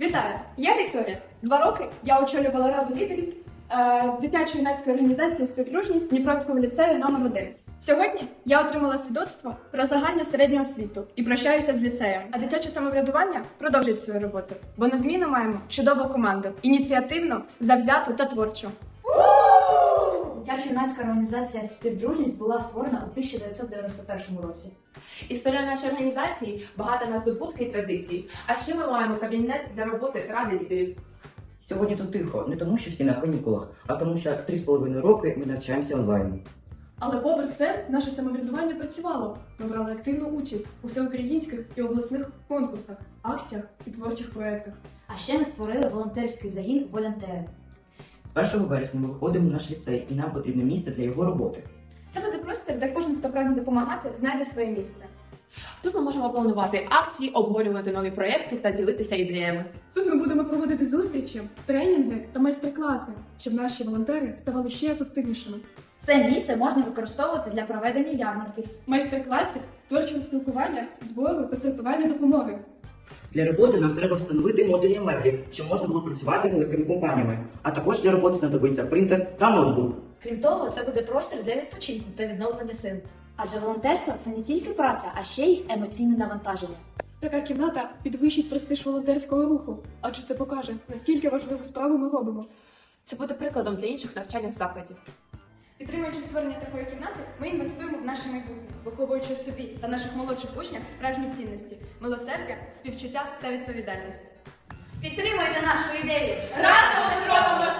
Вітаю! Я Вікторія. Два роки я очолювала раду лідерів е, дитячо-юнацької організації співдружність Дніпровського ліцею номер 1 Сьогодні я отримала свідоцтво про загальну середню освіту і прощаюся з ліцеєм. А дитяче самоврядування продовжить свою роботу, бо на зміну маємо чудову команду, ініціативну, завзяту та творчу. Дитячо-юнацька організація співдружність була створена у 1991 році. Історія нашої організації багата на здобутки і традиції. А ще ми маємо кабінет для роботи ради лідерів. Сьогодні тут тихо, не тому, що всі на канікулах, а тому, що три з половиною роки ми навчаємося онлайн. Але попри все, наше самоврядування працювало. Ми брали активну участь у всеукраїнських і обласних конкурсах, акціях і творчих проєктах. А ще ми створили волонтерський загін волонтери. З 1 вересня ми виходимо в наш ліцей, і нам потрібне місце для його роботи. Простір, де кожен, хто прагне допомагати, знайде своє місце. Тут ми можемо планувати акції, обговорювати нові проекти та ділитися ідеями. Тут ми будемо проводити зустрічі, тренінги та майстер-класи, щоб наші волонтери ставали ще ефективнішими. Це місце можна використовувати для проведення ярмарків. Майстер-класів, творчого спілкування, збору та сортування допомоги. Для роботи нам треба встановити модульні меблі, щоб можна було працювати великими компаніями. А також для роботи знадобиться принтер та ноутбук. Крім того, це буде простір для відпочинку та відновлення сил. Адже волонтерство це не тільки праця, а ще й емоційне навантаження. Така кімната підвищить престиж волонтерського руху, адже це покаже, наскільки важливу справу ми робимо. Це буде прикладом для інших навчальних закладів. Підтримуючи створення такої кімнати, ми інвестуємо в наше майбутнє, виховуючи собі та наших молодших учнях справжні цінності, милосердя, співчуття та відповідальність. Підтримуйте нашу ідею! Разом ми зробимо!